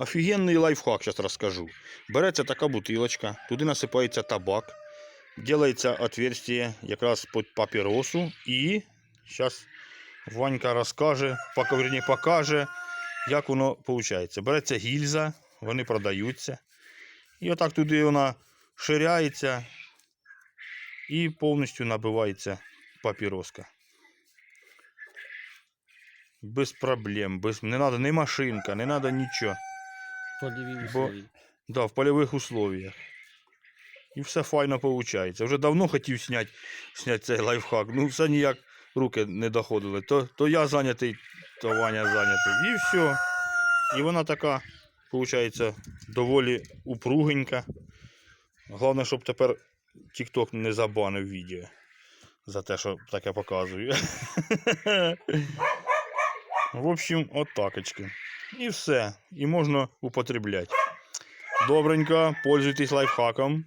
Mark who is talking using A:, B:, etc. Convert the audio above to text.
A: Офігенний лайфхак, зараз розкажу. Береться така бутилочка, туди насипається табак, делається отверстие якраз під папіросу і зараз Ванька розкаже, верні, покаже, як воно виходить. Береться гільза, вони продаються. І отак туди вона ширяється і повністю набивається папіроска. Без проблем, без... не треба ні машинка, не треба нічого.
B: Польові условия.
A: Да, в польових условиях. І все файно виходить. Вже давно хотів зняти, зняти цей лайфхак. Ну, все ніяк руки не доходили. То, то я зайнятий, то Ваня зайнятий. І все. І вона така, виходить, доволі упругенька. Головне, щоб тепер TikTok не забанив відео. За те, що таке показую. В общем, отакочки. І все. І можна употребляти. Добренько, пользуйтесь лайфхаком.